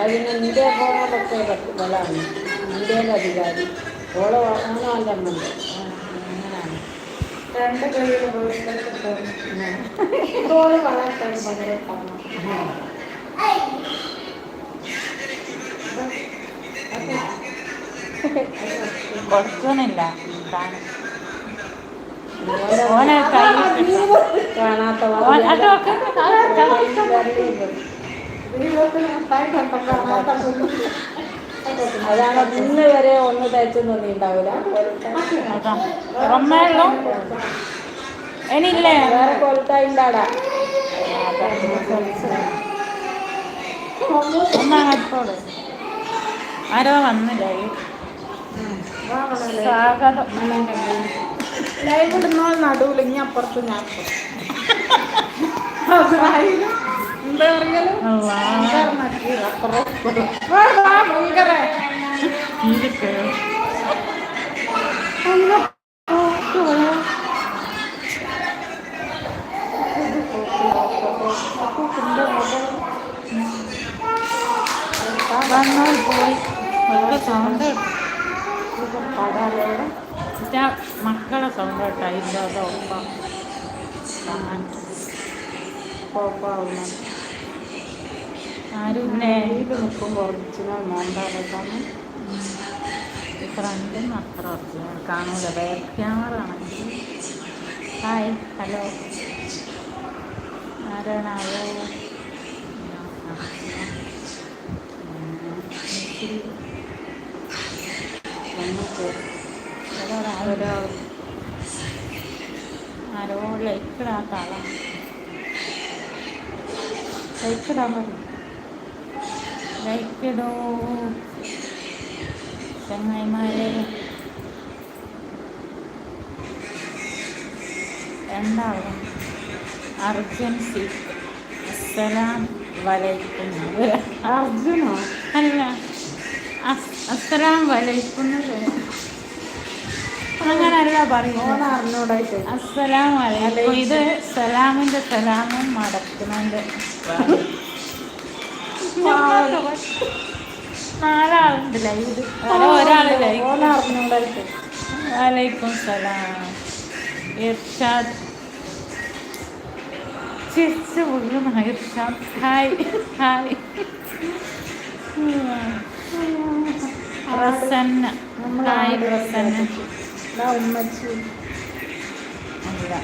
അത് നിന്റെ എന്റെ ഫോണിലൊക്കെ നിന്റെ അധികാരി. ഓൾ ഓണോ അല്ല അങ്ങനെയാണ്. രണ്ട് ഓൾ വളർത്താൻ കൊടുക്കുന്നില്ല കാണും. ഓനെ കൈ കാണാത്ത. അതാണ് ഇന്ന് വരെ ഒന്ന് തയ്ച്ചൊന്നും ഉണ്ടാവില്ല. ഇനിയില്ലേ വേറെ കൊലത്തായിണ്ടാടാ ആരോ വന്നില്ല? സ്വാഗതം. ലൈവ് ഇടുന്ന നടുവിൽ ഇനി അപ്പുറത്ത് ഞാൻ മക്കളെ സൗണ്ട് കേട്ടോ. ഇല്ല ഒപ്പം കുഴപ്പമാവുന്ന ആരും ഇല്ലേ ഇത് നിൽക്കുമ്പോൾ ഒറിജിനൽ മോണ്ടാണ് ഫ്രണ്ടും അത്ര ഒറിജിനൽ കാണൂല ബാക്ക് ക്യാമറ ആണെങ്കിൽ. Hi hello. ആരാണാവോ ഒരാൾ ആരോ ലൈക്കിടാത്ത ആളാണ്. ലൈക്കിടാൻ പറയും ലൈക്കിടോ ചങ്ങായിമാരെ. രണ്ടാളും അർജൻസി അസ്സലാം വലൈക്കും അർജുനോ? അല്ല അസ്- അസ്സലാം വലൈക്കും അങ്ങനല്ല പറയുന്നത് അസ്സലാം വലൈക്കും. ഇത് സലാമിന്റെ സലാമും മടക്കുന്നതിന്റെ നാലാളുണ്ട് ലൈവ് ഒരാൾ ലൈവ് ഓൻ അറിഞ്ഞൂടായിട്ട് വലൈക്കും സലാം ഇർഷാദ് ചിരിച്ച് വീണ Irshad hi hi Prasanna hi അല്ല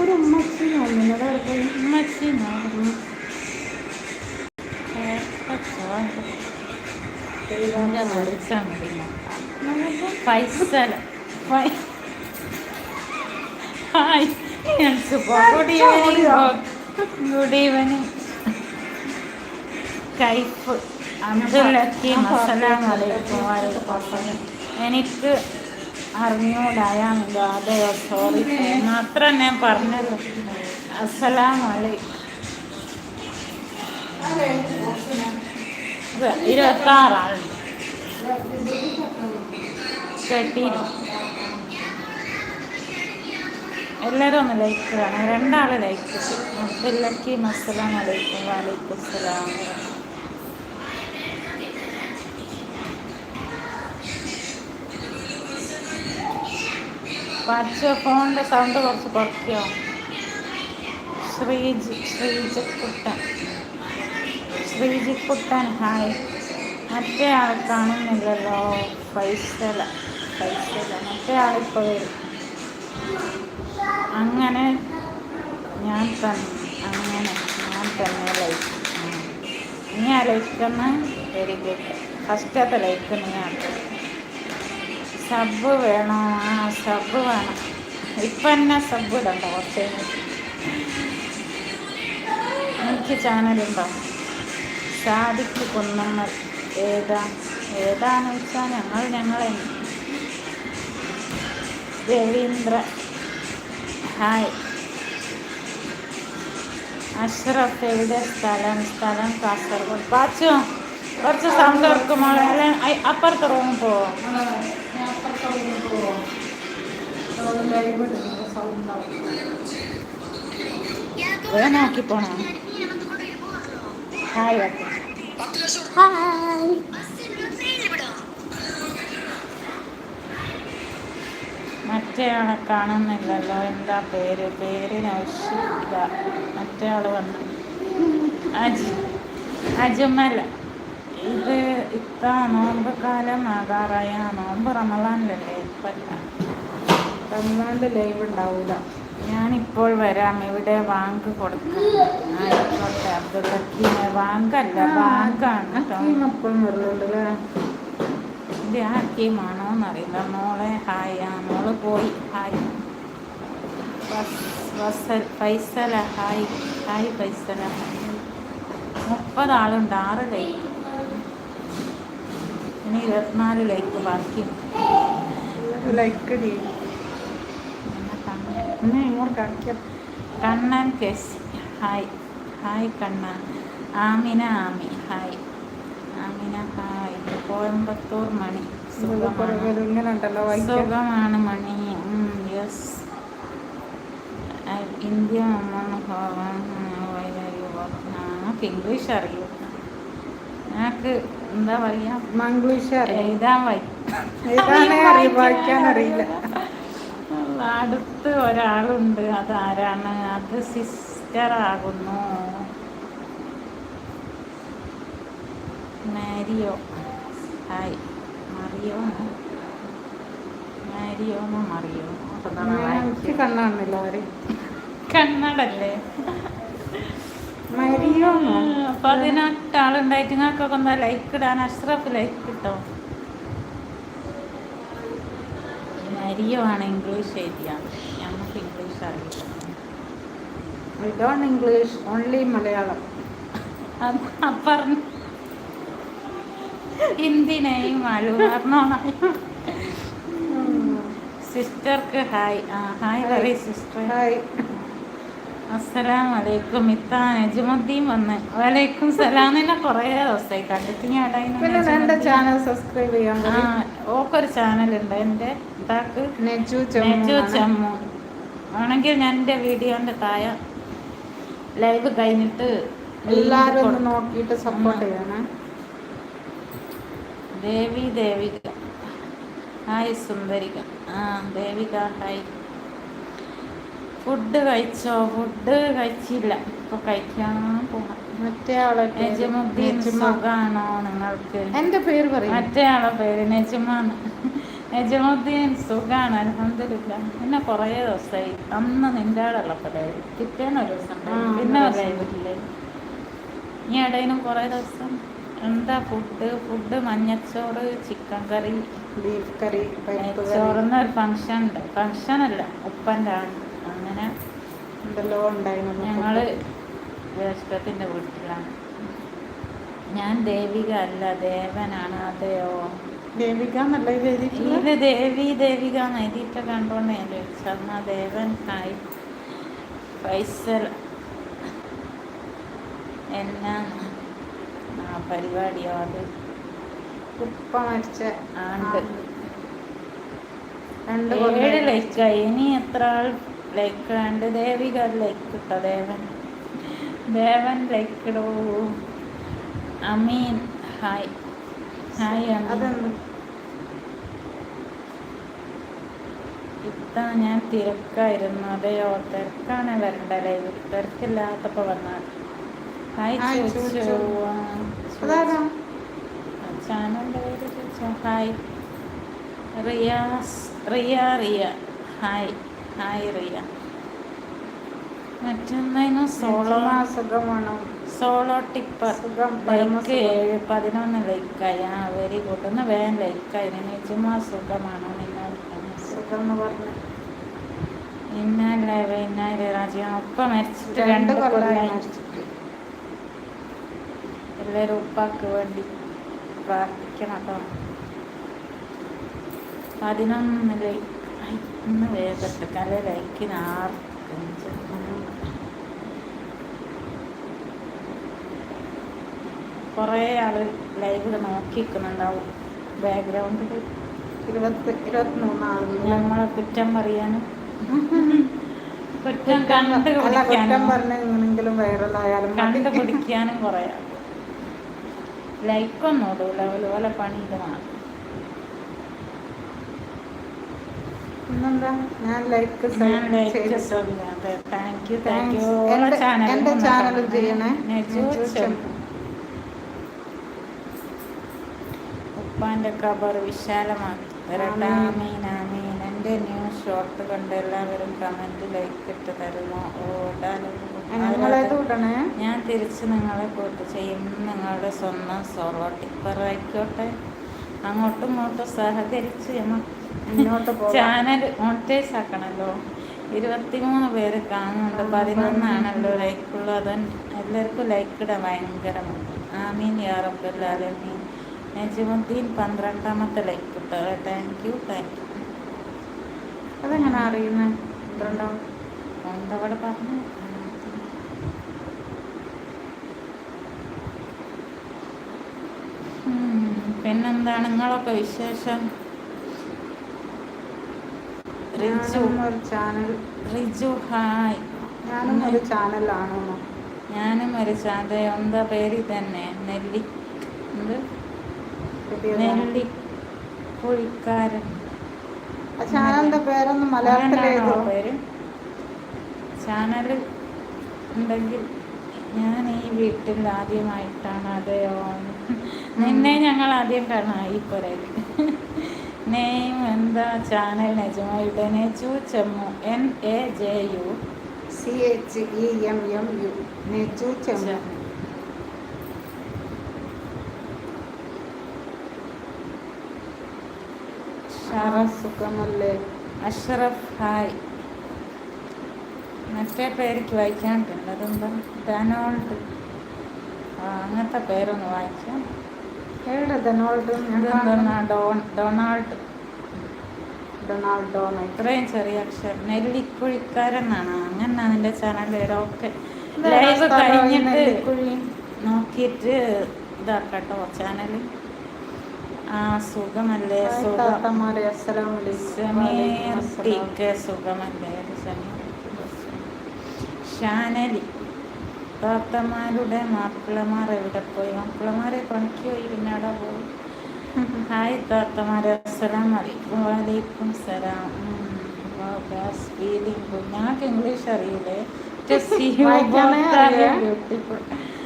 ഒരു ഉമ്മച്ചി ഒന്നിനോട് ഉമ്മച്ചി നോക്കും ഹെയർ ടോപ്പ് ഇതിന്റെ വിളിച്ചാൽ മതി നോക്കാം ഫൈസൽ ഫൈ ഹായ്. ഞാൻ സുഖം good evening good evening Kaif. അബ്ദുല്ലക്കി അസ്സലാം വലൈക്കും വലൈക്കും എനിക്ക് അറിഞ്ഞൂടായാമില്ല അതെയോ സോറി മാത്രം ഞാൻ പറഞ്ഞത്. അസ്സലാം ഇരുപത്താറാണ് കെട്ടിയിരുന്നു എല്ലാവരും ഒന്ന് ലൈക്ക് വേണം രണ്ടാൾ ലൈക്ക്. അബ്ദുല്ലക്കി അസ്സലാം വലൈക്കും വലൈക്കും അസ്സലാം. പഠിച്ച ഫോണിന്റെ സൗണ്ട് കുറച്ച് കുറയ്ക്കോ? ശ്രീജി ശ്രീജിക്കുട്ടൻ. ശ്രീജിക്കുട്ടൻ ഹായ്. മറ്റേ ആൾ കാണുന്നില്ലല്ലോ. പൈസല പൈസല മറ്റേ ആളിപ്പോൾ വരും. അങ്ങനെ ഞാൻ തന്നെ അങ്ങനെ ഞാൻ തന്നെ ലൈക്ക്. നീ ആ ലൈക്കുന്ന വെരി ഗുഡ് ഫസ്റ്റത്തെ ലൈക്ക് നീ ആണ് സബ് വേണോ. ആ സബ് വേണം. ഇപ്പം തന്നെ സബ് ഇടണ്ട കുറച്ച്? എനിക്ക് ചാനലുണ്ടോ സാധിക്ക് കുന്നമ്മൽ. ഏതാ? ഏതാന്ന് വെച്ചാൽ ഞങ്ങൾ ഞങ്ങളെ. രവീന്ദ്ര. ഹായ്. അഷ്റഫ് എവിടെ? സ്ഥലം സ്ഥലം കാസർഗോഡ്. പാച്ചു കുറച്ച് സൗണ്ട് ഇറക്കുമ്പോൾ അപ്പുറത്ത് റൂമിൽ പോവോ? ലൈവ് ഇടുന്നത് സൗണ്ട് വേഗം നോക്കി പോണോ ഹായ്. ഹായ് മറ്റേ ആളെ കാണുന്നില്ലല്ലോ. എന്താ പേര്? പേര് നൗഷിക മറ്റേ ആൾ വന്നു. അജ് അജുമല. ഇത് ഇത്ത നോമ്പ് കാലം ആകാറായ നോമ്പ് റമലാനിലല്ലേ ഇപ്പല്ല. റമദാന്റെ ലൈവ് ഉണ്ടാവില്ല ഞാനിപ്പോൾ വരാം. ഇവിടെ വാങ്ക് കൊടുക്കാം ആയിക്കോട്ടെ. അബ്ദുള്ളക്കീനെ വാങ്കല്ല വാങ്കാണ് കേട്ടോ. ഇത് ഹക്കീമാണോ എന്നറിയില്ല മോളെ ഹായ്. ആ മോൾ പോയി. ഹായ്. പൈസല ഫൈസല. ഹായ്. ഹായ് ഫൈസല. മുപ്പത് ആളുണ്ട് ആറ് ലൈക്ക് ഇനി ഇരുപത്തിനാല് ലൈക്ക് ബാക്കി. Like Kannan കെസ്. Hi hi Kannan. Amina Ami. Hi Amina hi Coimbatore Mani. സുഖമാണ് മണി. യെസ് ഇന്ത്യ ഇംഗ്ലീഷ് അറിയൂ ഞങ്ങൾക്ക് എന്താ പറയാ? മംഗ്ലീഷ് എഴുതാൻ വായിക്കാൻ അറിയില്ല. അടുത്ത് ഒരാളുണ്ട്. അതാരാണ്? അത് സിസ്റ്റർ ആകുന്നു മാരിയോ. ഹായ്. മറിയോ? മാരിയോന്നോ മറിയോ? കണ്ണാണില്ല മരിയോ പതിനെട്ട് ആളുണ്ടായിട്ട് നിങ്ങൾക്കൊക്കെ എന്താ ലൈക്ക് ഇടാൻ അഷ്റഫ് ലൈക്ക് കിട്ടോ മരിയോ ആണ് ഇംഗ്ലീഷ് ശരിയാണ് നമുക്ക് ഇംഗ്ലീഷ് അറിയില്ല. I don't English only Malayalam. പറഞ്ഞു. ഹിന്ദിനെയും മലയാളം സിസ്റ്റർക്ക് ഹായ് ആ ഹായ് പറയ് സിസ്റ്റർ ഹായ് അസ്സലാം വലൈക്കും ഇത്ത നജുമുദ്ദീൻ വന്ന്. വലൈക്കും സലാം എന്നെ കുറേ ദിവസമായി കണ്ടിട്ട് ഞാൻ എന്റെ ചാനൽ സബ്സ്ക്രൈബ് ചെയ്യാൻ ആ ഓക്കൊരു ചാനലുണ്ട്. എന്റെ ഇതാക്ക് നെജു നെജു ചമ്മു. ആണെങ്കിൽ ഞാൻ എന്റെ വീഡിയോന്റെ താഴെ ലൈവ് കഴിഞ്ഞിട്ട് എല്ലാവരും ഒന്ന് നോക്കിയിട്ട് സപ്പോർട്ട് ചെയ്യണേ. ദേവി ദേവിക. ഹായ് സുന്ദരിക. ആ ദേവിക ഹായ്. ഫുഡ് കഴിച്ചോ? ഫുഡ് കഴിച്ചില്ല. ഇപ്പൊ കഴിക്കാൻ പോകണം മറ്റേ ആളെ. സുഖാണോ നിങ്ങൾക്ക്? എന്റെ പേര് പറയും. മറ്റേ ആളെ പേര് നെജമാണ്. നെജമുദ്ദീൻ സുഖാണ് അലഹമില്ല പിന്നെ കുറേ ദിവസമായി അന്ന് നിന്റെ ആളുള്ളപ്പോഴേ പിറ്റേന്ന് ഒരു ദിവസം പിന്നെ. ലൈവില്ലേ ഈ ഇടയിലും കുറേ ദിവസം. എന്താ ഫുഡ്? ഫുഡ് മഞ്ഞച്ചോറ് ചിക്കൻ കറി. ബീഫ് കറി ചോറുന്ന ഒരു ഫങ്ഷൻ ഉണ്ട് ഫങ്ഷൻ അല്ല ഉപ്പന്റെ ആണ് അങ്ങനെ എന്തെല്ലോ ഉണ്ടായിരുന്നു ഞങ്ങൾ ജ്യേഷ്ഠത്തിന്റെ വീട്ടിലാണ്. ഞാൻ ദേവിക അല്ല ദേവനാണ് അതെയോ ദേവിക എന്നല്ല ഇത് ദേവി ദേവിക എന്ന് എഴുതിയിട്ട് കണ്ടോണ്ട് ഞാൻ ചോദിച്ചു ദേവൻ ഹായ് ഫൈസൽ എന്നാ ആ പരിപാടിയോ അത്? ഉപ്പ മരിച്ച ആണ്ട്. രണ്ട് ഏഴ് ലൈക്കായി ഇനി എത്ര ആൾ ലൈക്ക് വേണ്ട ദേവിക ലൈക്ക് കിട്ടോ ദേവൻ. ദേവൻ ലൈക്ക് ഇടൂ അമീൻ. ഹായ്. ഹായ് ഇത്ത ഞാൻ തിരക്കായിരുന്നു. അതെയോ? തിരക്കാണ് വരണ്ട? ലൈവ് തിരക്കില്ലാത്തപ്പോൾ വന്നാൽ. ഹായ് ചാനലിന്റെ പേര് ചോദിച്ചോ? Hi. Riyas. Riya Riya. Hi. Hi Riya. മറ്റൊന്നും സോളോ സുഖമാണോ സോളോ ടിപ്പർ. ലൈക്ക് ഏഴ് പതിനൊന്ന് ലൈക്കായി. ആ വെരി ഗുഡ്. ഒന്ന് വേഗം ലൈക്കായി. നിജമാ സുഖമാണോ നിങ്ങൾ സുഖം എന്ന് പറഞ്ഞു. ഇന്നല്ലേ ഇന്നാൽ രാജ്യം. ഒപ്പം മരിച്ചിട്ട് രണ്ട് കൊല്ലമായി. എല്ലാവരും ഉപ്പാക്ക് വേണ്ടി പ്രാർത്ഥിക്കണം കേട്ടോ. പതിനൊന്ന് ഇന്ന് വേഗത്ത് കല ലൈക്കിന് ആറ് അഞ്ച് കുറേ ആൾ ലൈവിൽ നോക്കിക്കുന്നുണ്ടാവും. ബാക്ക്ഗ്രൗണ്ടിൽ ഇരുപത്തി ഇരുപത്തിമൂന്ന് ആളുകൾ ഞങ്ങളെ കുറ്റം പറയാനും. കുറ്റം അല്ല കുറ്റം പറഞ്ഞെങ്കിലും വൈറലായാലും മതി. കണ്ടുപിടിക്കാനും കുറേ ആൾ. ലൈക്കൊന്നും ഇടൂല. അതുപോലെ പണിയിൽ മാത്രം പിന്നെന്താ ഞാൻ ലൈക്ക് ഞാൻ ലൈക്ക് അതെ താങ്ക് യു താങ്ക് യു എന്റെ ചാനലും ചെയ്യണേ. ഉപ്പാന്റെ കബർ വിശാലമാക്കി എന്റെ എന്റെ ന്യൂ ഷോർട്ട് കണ്ട് എല്ലാവരും കമന്റ് ലൈക്ക് ഇട്ട് തരുമോ? ഓടാനും. ഞാൻ തിരിച്ച് നിങ്ങളെ കൂട്ട് ചെയ്യും. നിങ്ങളുടെ സ്വന്തം സോളോ ടിപ്പർ ആയിക്കോട്ടെ. അങ്ങോട്ടും ഇങ്ങോട്ടും സഹകരിച്ച് നമുക്ക് ചാനൽ മോണിറ്റൈസ് ആക്കണല്ലോ ഇരുപത്തിമൂന്ന് പേര് കാണുന്നുണ്ട്. പതിനൊന്നാണല്ലോ ലൈക്കുള്ളത് എല്ലാവർക്കും ലൈക്ക് ഇടാൻ ഭയങ്കരമാണ് ആമീൻ യാ റബ്ബല്ലാലമീൻ നജിമുദ്ദീൻ പന്ത്രണ്ടാമത്തെ ലൈക്ക് ഇട്ടോ താങ്ക് യു താങ്ക് യു അതെങ്ങനെ അറിയുന്നത് പന്ത്രണ്ടാമത്തെ എന്തവിടെ പറഞ്ഞു? പിന്നെന്താണ്? നിങ്ങളൊക്കെ വിശേഷം? റിജു. Channel Riju hi. ഞാനും ഒരു ചാനലാണ് ഞാനും ഒരു ചാത എന്താ പേര് തന്നെ നെല്ലി. എന്ത്? നെല്ലി. പുഴിക്കാരൻ ചാനലിന്റെ പേരൊന്നും മലയാളത്തിലേതോ പേര്? ചാനൽ ഉണ്ടെങ്കിൽ ഞാൻ ഈ വീട്ടിൽ ആദ്യമായിട്ടാണ് അതെയോ നിന്നെ ഞങ്ങൾ ആദ്യം കാണാം. ഈ പുരയിൽ നെയിം എന്താ channel നെജുമയുടെ Neju Chemmu N A J U C H E M M U Neju Chemmu Sharaf സുഖമല്ലേ അഷ്റഫ് ഹായ് മറ്റേ പേർക്ക് വായിക്കാനുണ്ട് അതെന്താ ഡനോൾഡ് ആ അങ്ങനത്തെ പേരൊന്ന് വായിക്കാം. Donald Don Donald. ഇത്രയും ചെറിയ അക്ഷരം. നെല്ലിക്കുഴിക്കാരെന്നാണ് അങ്ങനെ നിന്റെ ചാനൽ ഓക്കെ ലൈവ് കഴിഞ്ഞിട്ട് നോക്കിയിട്ട് ഇതാക്കട്ടോ ചാനൽ ആ സുഖമല്ലേ? സുഖമല്ലേ? അത് ഷാനലി. താത്തമാരുടെ മാപ്പിളമാർ എവിടെ പോയി? മാപ്പിളമാരെ പണിക്ക് പോയി പിന്നെ അവിടെ പോയി. ഹായ് താത്തമാരെ അസ്സലാം വലൈക്കും വലൈക്കും സലാം. ഫീലിംഗ് ഞങ്ങൾക്ക് ഇംഗ്ലീഷ് അറിയില്ലേ? ബ്യൂട്ടിഫുൾ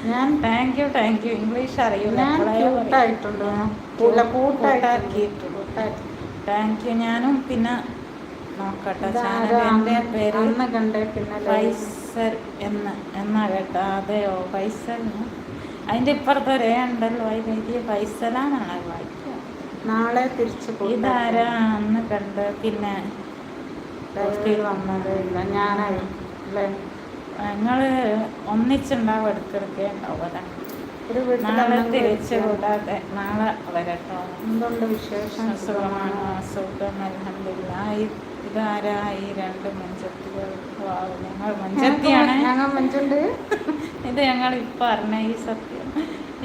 ഞാൻ thank you thank you English അറിയില്ല താങ്ക് യു ഞാനും പിന്നെ നോക്കട്ടെ. ചാനൽ? എന്റെ പേര് കണ്ടേ പിന്നെ എന്ന് എന്നാ കേട്ടോ? അതെയോ? പൈസ? അതിന്റെ ഇപ്പുറത്ത് ഒരേ ഉണ്ടല്ലോ. അതിൽ എഴുതിയ പൈസലാണ് വായിക്കുക. നാളെ തിരിച്ചു ഇതാരാ അന്ന് കണ്ട് പിന്നെ ലൈവിൽ വന്നതേ ഇല്ല ഞാനായി. അല്ലേ? നിങ്ങൾ ഒന്നിച്ചുണ്ടാവും എടുക്കെടുക്കേ ഉണ്ടാവും ഒരു നാളെ തിരിച്ചു കൂടാതെ നാളെ വരട്ടോ. എന്തുണ്ട് വിശേഷം? സുഖമാണ്? സുഖം അൽഹംദുലില്ല ഇതാരാ ഈ രണ്ട് മഞ്ചത്തികൾ ഞങ്ങൾ മഞ്ചത്തിയാണ് ഞങ്ങൾ മഞ്ചുണ്ട് ഇത് ഞങ്ങൾ ഇപ്പൊ അറിഞ്ഞ ഈ സത്യം.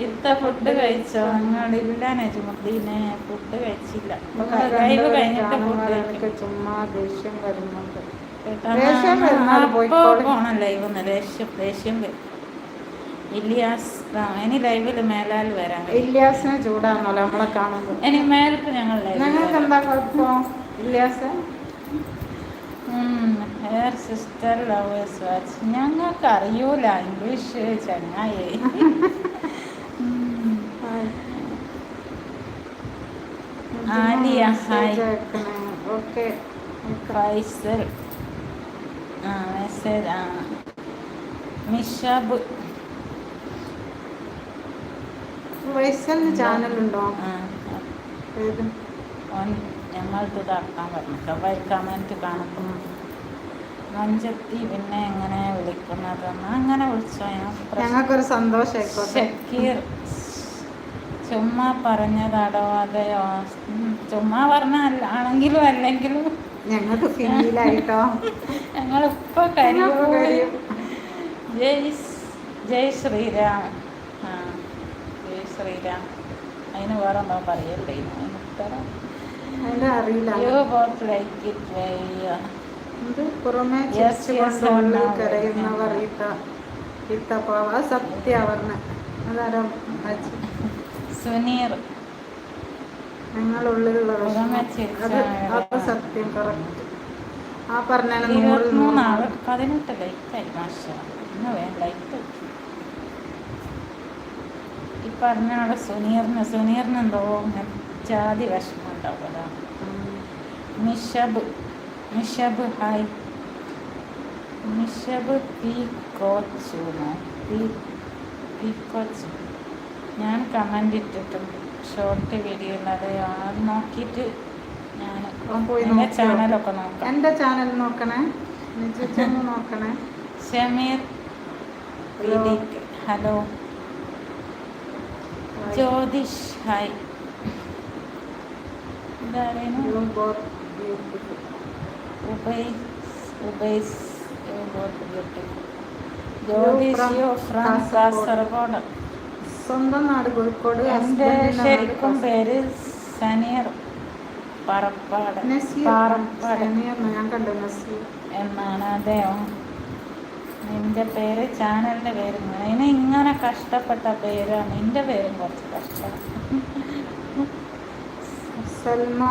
ഇത്ത ഫുഡ് കഴിച്ചോ? ഞങ്ങൾ ഞങ്ങളില്ല നജുമുദ്ദീനെ ഫുഡ് കഴിച്ചില്ല. ലൈവ് കഴിഞ്ഞിട്ട് ഫുഡ് എനിക്ക് ചുമ്മാ ദേഷ്യം വരുന്നുണ്ട്. ദേഷ്യം വരുന്നാൽ അപ്പൊ പോയിക്കോളി. പോണം ലൈവ് ഒന്ന്. ദേഷ്യം ദേഷ്യം വരും. ഇലിയാസ് ആ, ഇനി ലൈവിൽ മേലാൽ വരാൻ കഴിയും. ഇല്യാസിനെ ചൂടാണല്ലോ നമ്മളെ ഇനി മേൽക്ക് ഞങ്ങൾ ഞങ്ങൾക്ക് എന്താ കുഴപ്പം? Ilyas? Hair sister lovers watch ഞങ്ങൾക്ക് അറിയൂല ഇംഗ്ലീഷ് ചങ്ങായി. ആലിയ, ഹായ്. ഓക്കെ ഫൈസൽ ആ മെസ്സേജ് ആ. മിഷബ്. വൈസലിന് ചാനലുണ്ടോ ആ ഞങ്ങൾക്ക് ഇതാക്കാൻ പറഞ്ഞു കവർ കമന്റ് കാണും മഞ്ചത്തി പിന്നെ എങ്ങനെ വിളിക്കുന്നതെന്ന് അങ്ങനെ വിളിച്ചോ? ഞങ്ങൾക്കൊരു സന്തോഷം ഷക്കീർ ചുമ്മാ പറഞ്ഞതാടോ? അതെയോ? ചുമ്മാ പറഞ്ഞ ആണെങ്കിലും അല്ലെങ്കിലും. ഞങ്ങൾക്ക് ഫീലായിട്ടോ? ഞങ്ങളിപ്പോ കഴിയും. ജയ് ജയ് ശ്രീരാം. ആ ജയ് ശ്രീരാം. അതിന് വേറെ എന്തോ പറയല്ലേ അതിന് ഉത്തരം. അതിന്റെ അറിയില്ല. ഇത് പുറമെ കരയുന്നവർ സത്യ അതാരോ സുനീർ. അത് അത് സത്യം കറക്റ്റ് ആ പറഞ്ഞ നൂറിൽ ഇരുപത്തിമൂന്നാൾ നൂറ് പതിനെട്ട് ലൈറ്റായി മാഷ. ഇന്ന് വേണ്ട ലൈറ്റ് ഈ പറഞ്ഞ ആൾ സുനീറിന് സുനീറിന് എന്തോ ജാതി വിഷമം ഉണ്ടാവും മിഷബ് നിഷബ് ഹായ്. നിഷബ് പി കോച്ചുനോ പി പി കോച്ചു ഞാൻ കമന്റ് ഇട്ടിട്ടുണ്ട് ഷോർട്ട് വീഡിയോ അത് അത് നോക്കിയിട്ട് ഞാൻ എന്റെ? ചാനലൊക്കെ നോക്കാം. എന്റെ ചാനൽ നോക്കണേ? നോക്കണേ? ഷമീർ. ഹലോ. ജ്യോതിഷ് ഹായ്. സ്വന്തം നാട് കോഴിക്കോട് എന്റെ ശരിക്കും. പേര് സനിയർ പറപ്പാട് പാറപ്പാട് ഞാൻ കണ്ടു എന്നാണ് അതെയോ നിന്റെ പേര് ചാനലിന്റെ പേര് ഇങ്ങനെ. ഇങ്ങനെ കഷ്ടപ്പെട്ട പേരാണ് നിന്റെ പേരും കുറച്ച് കഷ്ടം സൽമ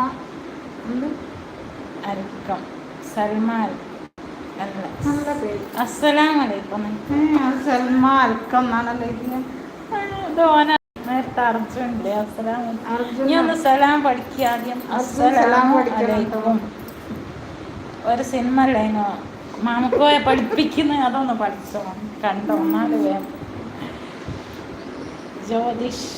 അരക്കം അസ്സലാമലൈക്കും. സൽമ അൽക്കം എന്നാണല്ലോ ഇതിന് ഇത് നേരത്തെ അർജുനില്ലേ അസ്സലാം അർജുന. നീ ഒന്ന് സലാം പഠിക്കുക ആദ്യം. ഒരു സിനിമ അല്ലേനോ മാമക്കോയെ പഠിപ്പിക്കുന്ന അതൊന്ന് പഠിച്ചോ. കണ്ടോ? നാല് വേണം ജ്യോതിഷ്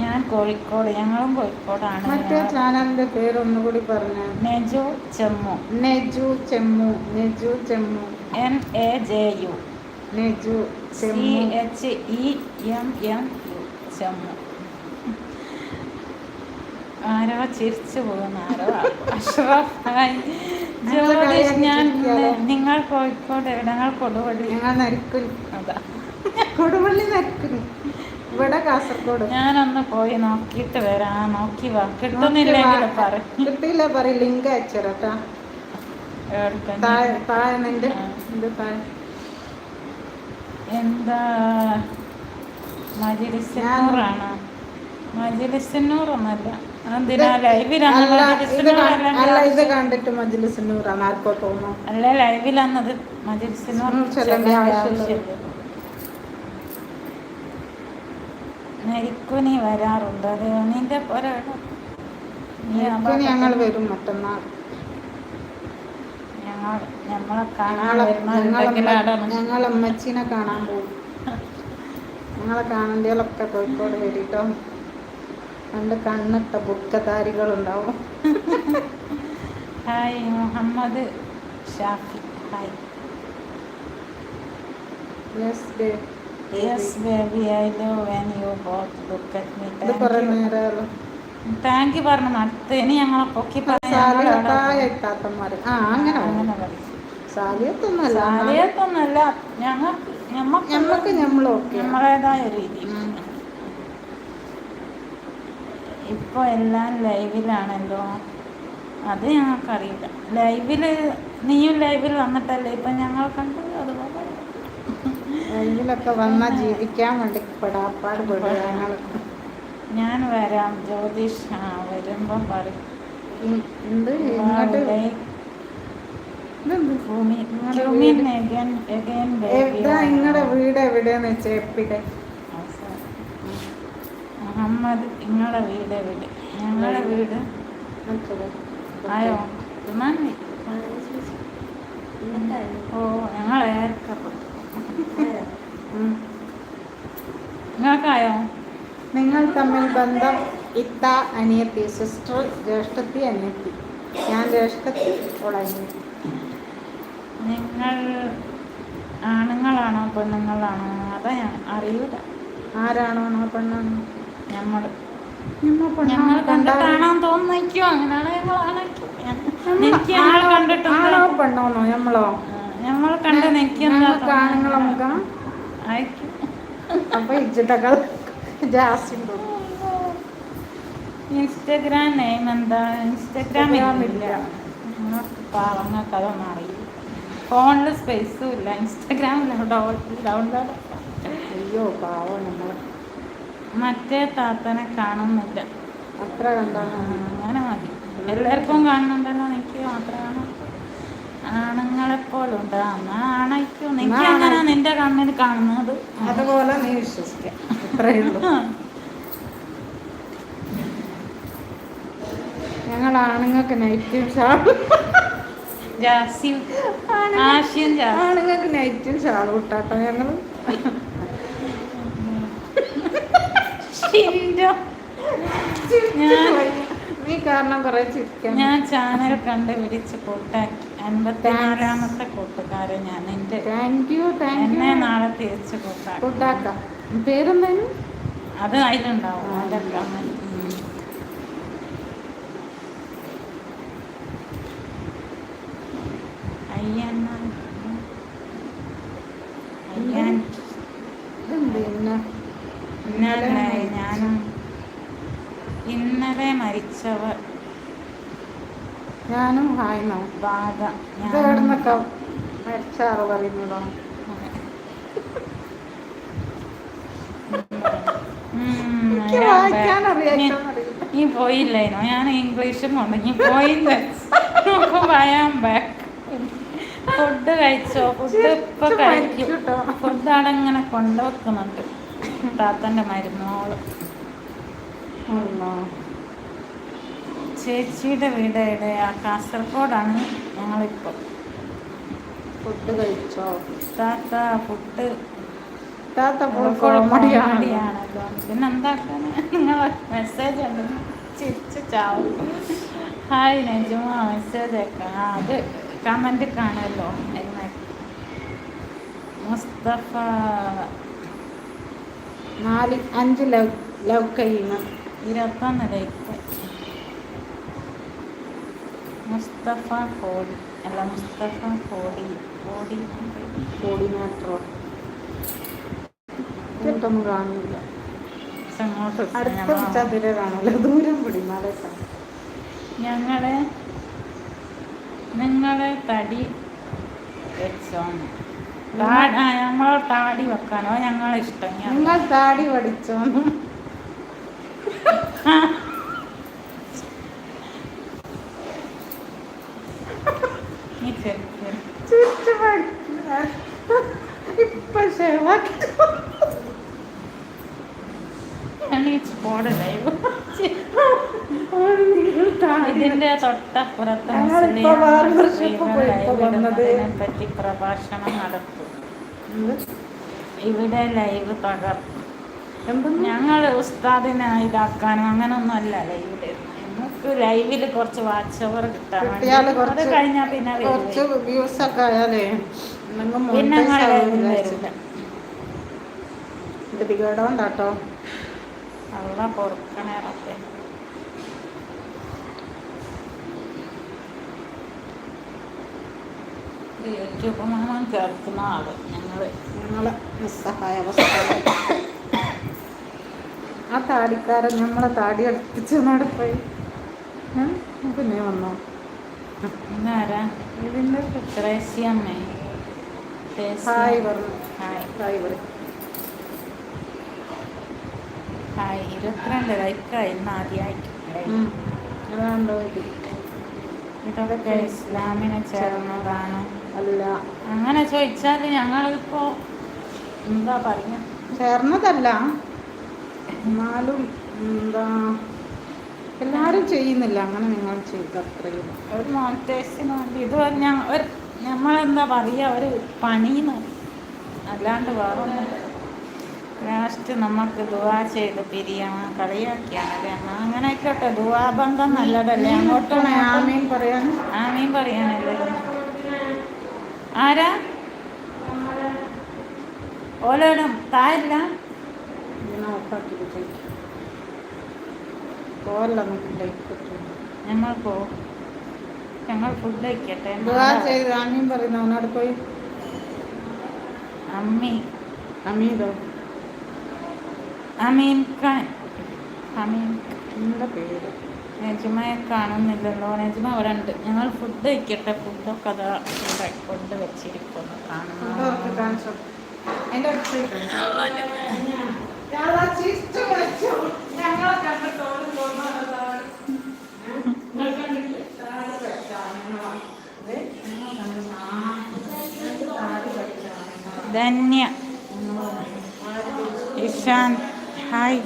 ഞാൻ കോഴിക്കോട് ഞങ്ങളും കോഴിക്കോടാണ്. മറ്റേ ചാനലിന്റെ പേര് ഒന്നുകൂടി പറഞ്ഞു. Neju Chemmu. Neju Chemmu Neju Chemmu. N A J U Neju C H E M M U Chemmu. ആരോ ചിരിച്ചു പോകുന്ന ആരോ അഷ്റഫ് ഹായ്. ഞങ്ങൾ ജ്യോതിഷ് ഞാൻ നിങ്ങൾ കോഴിക്കോട് ഞങ്ങൾ കൊടുവള്ളി. ഞങ്ങൾ നരിക്കുന്നു അതാ. കൊടുവള്ളി നരിക്കുൽ ഇവിടെ കാസർഗോഡ്. ഞാനൊന്ന് പോയി നോക്കിയിട്ട് വരാം. നോക്കി വാ. കിട്ടുന്നില്ലെങ്കിൽ പറ. കിട്ടിയില്ല പറയും ലിങ്ക് താഴെ എന്താ? മജിലിസിനൂറാണോ? മജിലിസിനൂറൊന്നല്ല. അല്ല ഇത് അല്ല കണ്ടിട്ട് ആർക്കോ തോന്നുന്നു. ലൈവിലാന്നത് മജിലിസിനൂർ ചെല്ലേണ്ട ആവശ്യമില്ല. നെരിക്കുനി വരാറുണ്ട്. നിന്റെ ഇനി ഞങ്ങൾ വരും മറ്റന്നാൾ. ഞങ്ങൾ ഞങ്ങളെ കാണാൻ ഞങ്ങളെ അമ്മച്ചീനെ കാണാൻ പോകും ഞങ്ങളെ കാണേണ്ടികളൊക്കെ കോഴിക്കോട് വരിട്ടോ. രണ്ട് കണ്ണിട്ട ബുദ്ധധാരികളുണ്ടാവും hi Muhammad Shafi. Hi. Yes day yes baby I love when you both look at me ഇത് കുറെ നേരമല്ലോ താങ്ക് യു പറഞ്ഞു അടുത്ത് ഇനി ഞങ്ങളെ പൊക്കി സാലിയത്തായ ആ അങ്ങനെ അങ്ങനെ പറയും സാലിയത്തൊന്നുമല്ല സാലിയത്തൊന്നല്ല ഞങ്ങൾക്ക് ഞമ്മക്ക് ഞമ്മക്ക് നമ്മളേതായ രീതി. ഇപ്പൊ എല്ലാം ലൈവിലാണല്ലോ അത് ഞങ്ങൾക്കറിയില്ല. ലൈവിൽ നീയും ലൈവിൽ വന്നിട്ടല്ലേ? ഇപ്പൊ ഞങ്ങൾ കണ്ടത്? അതുപോലെ ഇതിലൊക്കെ വന്നാൽ ജീവിക്കാൻ വേണ്ടി പെടാപ്പാട് പെടുക ഞങ്ങൾ ഞാൻ വരാം. ജ്യോതിഷ് ആ വരുമ്പം പറയും. എന്ത് ഇങ്ങോട്ട് നിങ്ങളുടെ വീട്. എവിടെയെന്ന് വെച്ചാൽ എപ്പിടെ? മുഹമ്മദ് നിങ്ങളുടെ വീട് എവിടെ? ഞങ്ങളെ വീട് ആയോ? ഓ ഞങ്ങൾ ഏർക്കപ്പെട്ടു. നിങ്ങൾക്കായോ? നിങ്ങൾ തമ്മിൽ ബന്ധം ഇത്ത അനിയത്തി സിസ്റ്റർ ജ്യേഷ്ഠത്തി അനിയത്തി. ഞാൻ ജ്യേഷ്ഠത്തി ഇപ്പോൾ അനിയത്തി. നിങ്ങൾ ആണുങ്ങളാണോ പെണ്ണുങ്ങളാണോ? അതാ ഞാൻ അറിയൂല. ആരാണോ ആണോ പെണ്ണാണോ? നമ്മൾ ഞങ്ങൾ കണ്ടിട്ടാണോ അങ്ങനെയാണ് എനിക്ക് ഞങ്ങൾ ആണോ കണ്ടിട്ടുണ്ട്. പെണ്ണോന്നോ ഞമ്മളോ? ഞങ്ങൾ കണ്ട് നിൽക്കുന്ന ഞങ്ങൾക്ക് ആണുങ്ങളെ മുഖം അപ്പൊ ഇജ്ജിട്ടകൾ ജാസ്തിണ്ടോ ഇൻസ്റ്റഗ്രാം നെയിം എന്താ ഇൻസ്റ്റഗ്രാം ഇല്ല പാവങ്ങൾക്ക് അതൊന്നും അറിയില്ല. ഫോണിൽ സ്പേസും ഇല്ല. ഇൻസ്റ്റഗ്രാമിൽ ഡൗൺലോഡ് അയ്യോ പാവം നമ്മൾ മറ്റേ താത്തനെ കാണുന്നില്ല. അത്ര കണ്ടാണ്. അങ്ങനെ മതി. എല്ലാവർക്കും കാണുന്നുണ്ടല്ലോ. എനിക്ക് മാത്രമാണ് ആണുങ്ങളെ പോലെ ഉണ്ട് എന്നാ ആണയ്ക്കും എനിക്ക് അങ്ങനെ നിന്റെ കണ്ണിൽ കാണുന്നത്? അതുപോലെ നീ വിശ്വസിക്കാം. അത്രയേ ഉള്ളൂ. ഞങ്ങൾ ആണുങ്ങൾക്ക് നൈറ്റ് ഷാളും ആണുങ്ങൾക്ക് നൈറ്റും ഷാളും ഇട്ടാട്ടോ ഞങ്ങൾ. നീ കാരണം കുറെ ചിരിക്കാം ഞാൻ ചാനൽ കണ്ടുപിടിച്ച് കൂട്ടാക്കി. അൻപത്തിനാലാമത്തെ കൂട്ടുകാരൻ ഞാൻ. എന്റെ താങ്ക് യു താങ്ക് എന്നെ യു നാളെ തിരിച്ച് കൂട്ടാക്കാം കൂട്ടാക്കാം. പേരെന്തായാലും അത് അതിലുണ്ടാവും അങ്ങനെ. അയ്യണ്ണ അയ്യാൻ ഇതെന്ത് പിന്നെ ഇന്നലെ ഞാനും ഇന്നലെ മരിച്ചവർ ഞാനും ഹായ്ന്നോ ഇത് പറയുന്നതോ? അറിയാം നീ പോയില്ലേനോ ഞാൻ ഇംഗ്ലീഷും കൊണ്ട് നീ പോയില്ല? ബാക്ക് ഫുഡ് കഴിച്ചോ? ഫുഡ് ഇപ്പൊ കഴിക്കും. ഫുഡ് അവിടെ ഇങ്ങനെ കൊണ്ടുവെക്കുന്നുണ്ട്. താത്തന്റെ മരുന്നോൾ ചേച്ചിയുടെ വീട് എവിടെയാ കാസർഗോഡാണ് ഞങ്ങളിപ്പോൾ ഫുഡ് കഴിച്ചോ? താത്ത ഫുഡ് താത്ത ഫുൾ കോമഡിയാണ് കോമഡിയാണല്ലോ പിന്നെ എന്താക്കാന് നിങ്ങൾ മെസ്സേജ് ഉണ്ട്. ചിരിച്ച് ചാവും. ഹായ് നജുമ മെസ്സേജ് അയക്കാം ആ, അത് കമന്റ് കാണുമല്ലോ. എന്ന് മുസ്തഫ. നാല് അഞ്ച് ലവ് ലവ് കഴിയുന്ന ഇരുപത്തൊന്ന് ലൈക്ക്. മുസ്തഫ കോടി അല്ല മുസ്തഫ കോടി കോടി കോർഡിനേറ്ററോ ഇതൊന്നും കാണില്ല അടുത്ത ചതുര കാണില്ല ദൂരം പിടിമാലേ ഞങ്ങളെ നിങ്ങളെ തടി വെച്ചോ ഞങ്ങളെ താടി വെക്കാനോ? ഞങ്ങളെ ഇഷ്ടം നിങ്ങൾ താടി പഠിച്ചോ നീ ചെറുക്കൻ. ചുറ്റു പഠിക്കുന്ന ഇപ്പൊ ഷേവാക്കി എണീച്ച് പോടെ live. ഇതിന്റെ തൊട്ടപ്പുറത്ത് ഞങ്ങളിപ്പോ മുസ്ലിം വേറെ വർഷമൊക്കെ സ്ത്രീകൾ പോയി live ഇപ്പോ വന്നത്. ഇടുന്നതിനെ പറ്റി പ്രഭാഷണം നടത്തും. ഇവിടെ ലൈവ് തകർക്കും ഞങ്ങൾ ഉസ്താദിനെ ഇതാക്കാനും അങ്ങനൊന്നും അല്ല ലൈവിൽ. നമുക്ക് ലൈവിൽ കുറച്ച് വാച്ച് ഓവർ കിട്ടാൻ അത് കഴിഞ്ഞാൽ പിന്നെ കുറച്ച്. വ്യൂസ് ഒക്കെ ആയാലേ പിന്നെ ലൈവിൽ വരില്ല ഗതികേടുകൊണ്ടാട്ടോ അള്ള പൊറുക്കണേ റബ്ബേ യൂട്യൂബ് മാമൻ കേൾക്കുന്ന ആൾ ഞങ്ങൾ. ഞങ്ങളെ നിസ്സഹായ അവസ്ഥ ആ താടിക്കാരൻ നമ്മളെ താടി അടുപ്പിച്ചെന്നോട് പോയി പിന്നെ വന്നു. ആരാ ഇതിന്റെ. ഹായ് പറഞ്ഞു. ഹായ്. Hi hi. ഇരുപത്തിരണ്ട് ലൈക്കായി ഇന്ന് ആദ്യമായിട്ട് അതാണ്ടോ ഇത്? ഇതൊക്കെ ഇസ്ലാമിനെ ചേർന്നതാണ്. അല്ല. അങ്ങനെ ചോദിച്ചാൽ ഞങ്ങളിപ്പോ എന്താ പറയുക ചേർന്നതല്ല. എന്നാലും എന്താ എല്ലാരും ചെയ്യുന്നില്ല. അങ്ങനെ നിങ്ങൾ ചെയ്ത അത്രയും ഒരു മോണിറ്റേഴ്സിന് വേണ്ടി ഇത് ഒരു ഒരു നമ്മളെന്താ പറയുക ഒരു പണിന്ന്. അല്ലാണ്ട് വേറെ ലാസ്റ്റ് നമുക്ക് ദുവാ ചെയ്ത് പിരിയാണ് കളിയാക്കിയാണ് എന്നാൽ അങ്ങനെ ആയിക്കോട്ടെ ദുവാബന്ധം നല്ലതല്ലേ? അങ്ങോട്ടും ആമീൻ പറയാൻ ആമീൻ പറയാനല്ലേ? ആരാ? ഓലോടും താരില്ല ഞങ്ങൾക്കോ? ഞങ്ങൾ ഫുഡ് കഴിക്കട്ടെ. ചെയ്ത് ആമീൻ പറയുന്ന അവനോട് പോയി. അമ്മി. അമീതോ അമീൻ ഖാൻ. അമീൻ. എന്താ പേര്? നജ്മയെ കാണുന്നില്ലല്ലോ. നജ്മ അവിടെ ഉണ്ട് ഞങ്ങൾ ഫുഡ് കഴിക്കട്ടെ. ഫുഡൊക്കെ അത് കൊണ്ട് വെച്ചിരിക്കുന്നു. ധന്യ. ഇഷാൻ. ഹായ്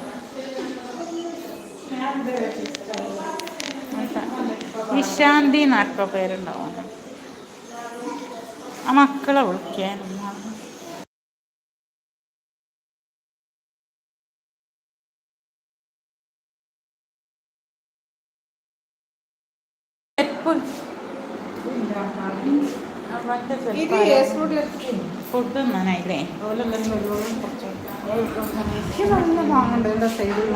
വിശാന്തി നാട്ടോ പേരുണ്ടാവും. ആ മക്കളെ വിളിക്കാൻ ഫുഡ് വാങ്ങുന്നുണ്ട് എന്റെ സൈഡിൽ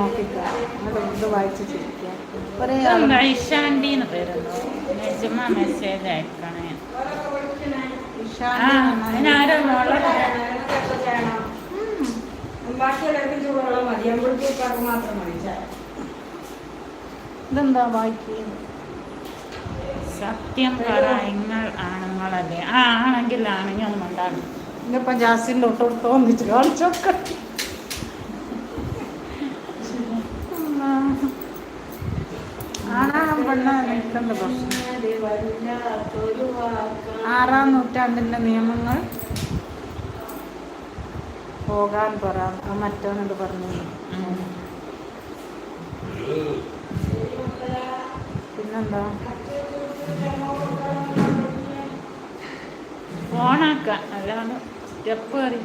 ഇത് വായിച്ച് ചിരിക്കുക ഇതെന്താ എന്ന് നിജമ മെസ്സേജ് അയക്കണേ. വായിക്കുന്നത് സത്യം പറ നിങ്ങൾ ആണുങ്ങളല്ലേ? ആ ആണെങ്കിൽ ആണെങ്കിൽ ഒന്നും ഉണ്ടാകും ഇതിപ്പോൾ ജാസിന്റെ ഒട്ടോട്ട് തോന്നിച്ച് കാണിച്ചൊക്കെ. പെണ്ണ നിൽക്കേണ്ട പ്രശ്നം. ആറാം നൂറ്റാണ്ടിന്റെ നിയമങ്ങൾ പോകാൻ പറ. ആ മറ്റവനോട് പറഞ്ഞു പിന്നെന്താ? ഓണാക്കാം. അല്ലാണ്ട് സ്റ്റെപ്പ് കറി.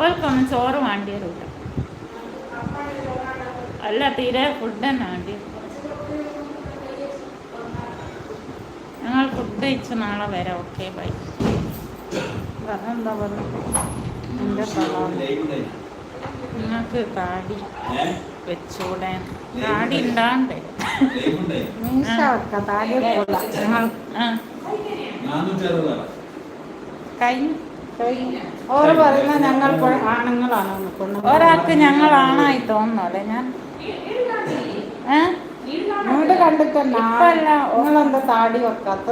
ഓർക്കൊന്നും ചോറ് വാണ്ടിയ റൂട്ട അല്ല തീരെ ഫുഡ് തന്നെ വേണ്ടി ഞങ്ങൾ ഫുഡ് കഴിച്ച് നാളെ വരാം. ഓക്കെ ബൈ എന്താ പറയുക? എന്റെ സ്വഭാവം? നിങ്ങൾക്ക് താടി വെച്ചൂടെ? താടി ഉണ്ടാണ്ടേ ഞങ്ങൾ ഓറ് പറയുന്ന ഞങ്ങൾ ഒരാൾക്ക് ഞങ്ങളാണായി തോന്നുന്നല്ലേ ഞാൻ? ഏ? വീട് കണ്ടിട്ടല്ല. നിങ്ങളെന്താ താടി വെക്കാത്ത